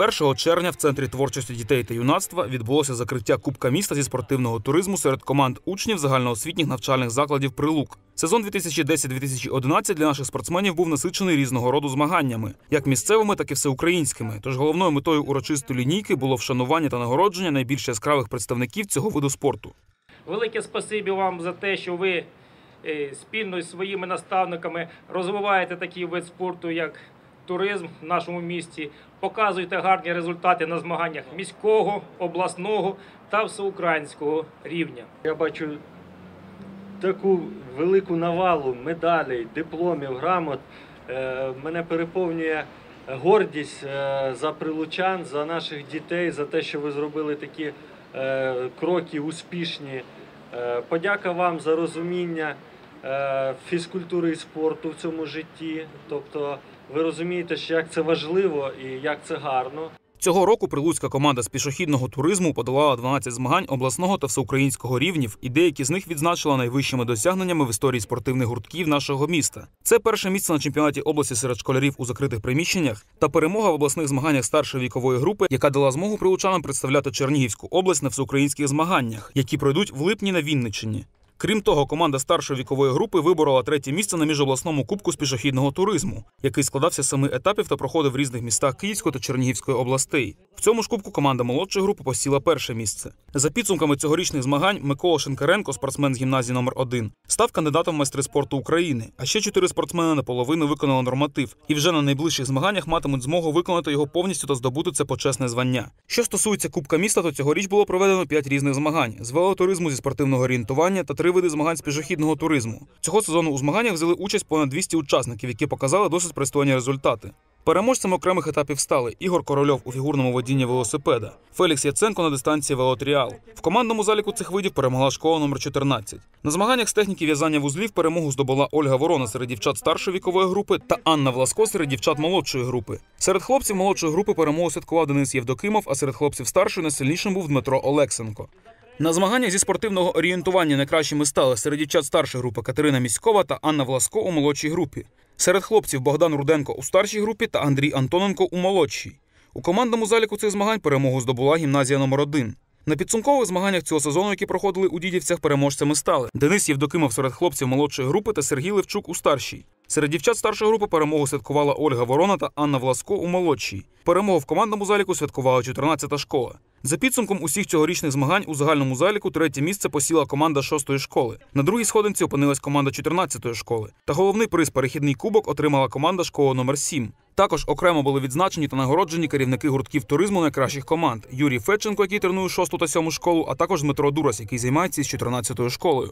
1 червня в центрі творчості дітей та юнацтва відбулося закриття Кубка міста зі спортивного туризму серед команд учнів загальноосвітніх навчальних закладів Прилук. Сезон 2010-2011 для наших спортсменів був насичений різного роду змаганнями, як місцевими, так і всеукраїнськими. Тож головною метою урочистої лінійки було вшанування та нагородження найбільш яскравих представників цього виду спорту. Велике спасибі вам за те, що ви е, спільно з своїми наставниками розвиваєте такий вид спорту, як туризм в нашому місті, показуєте гарні результати на змаганнях міського, обласного та всеукраїнського рівня. Я бачу таку велику навалу медалей, дипломів, грамот. Е, Мене переповнює гордість е, за прилучан, за наших дітей, за те, що ви зробили такі е, кроки успішні. Подяка вам за розуміння фізкультури і спорту в цьому житті. Тобто ви розумієте, що як це важливо і як це гарно. Цього року прилуцька команда з пішохідного туризму подолала 12 змагань обласного та всеукраїнського рівнів, і деякі з них відзначила найвищими досягненнями в історії спортивних гуртків нашого міста. Це перше місце на чемпіонаті області серед школярів у закритих приміщеннях та перемога в обласних змаганнях старшої вікової групи, яка дала змогу прилучанам представляти Чернігівську область на всеукраїнських змаганнях, які пройдуть в липні на Вінниччині. Крім того, команда старшої вікової групи виборола третє місце на міжобласному кубку з пішохідного туризму, який складався з семи етапів та проходив в різних містах Київської та Чернігівської областей. В цьому ж кубку команда молодшої групи посіла перше місце. За підсумками цьогорічних змагань, Микола Шинкаренко, спортсмен з гімназії номер 1 став кандидатом в майстри спорту України. А ще чотири спортсмени наполовину виконали норматив, і вже на найближчих змаганнях матимуть змогу виконати його повністю та здобути це почесне звання. Що стосується Кубка міста, то цьогоріч було проведено п'ять різних змагань: з велотуризму зі спортивного орієнтування та три види змагань з пішохідного туризму. Цього сезону у змаганнях взяли участь понад 200 учасників, які показали досить пристойні результати. Переможцями окремих етапів стали Ігор Корольов у фігурному водінні велосипеда, Фелікс Яценко на дистанції велотріал. В командному заліку цих видів перемогла школа номер 14. На змаганнях з техніки в'язання вузлів перемогу здобула Ольга Ворона серед дівчат старшої вікової групи та Анна Власко серед дівчат молодшої групи. Серед хлопців молодшої групи перемогу святкував Денис Євдокимов, а серед хлопців старшої найсильнішим був Дмитро Олексенко. На змаганнях зі спортивного орієнтування найкращими стали серед дівчат старшої групи Катерина Міськова та Анна Власко у молодшій групі. Серед хлопців Богдан Руденко у старшій групі та Андрій Антоненко у молодшій. У командному заліку цих змагань перемогу здобула гімназія номер 1 На підсумкових змаганнях цього сезону, які проходили у дідівцях, переможцями стали Денис Євдокимов серед хлопців молодшої групи та Сергій Левчук у старшій. Серед дівчат старшої групи перемогу святкувала Ольга Ворона та Анна Власко у молодшій. Перемогу в командному заліку святкувала 14-та школа. За підсумком усіх цьогорічних змагань у загальному заліку третє місце посіла команда 6-ї школи. На другій сходинці опинилась команда 14-ї школи. Та головний приз перехідний кубок отримала команда школи номер 7 Також окремо були відзначені та нагороджені керівники гуртків туризму найкращих команд: Юрій Федченко, який тренує 6 та 7 школу, а також Дмитро Дурас, який займається з 14-ю школою.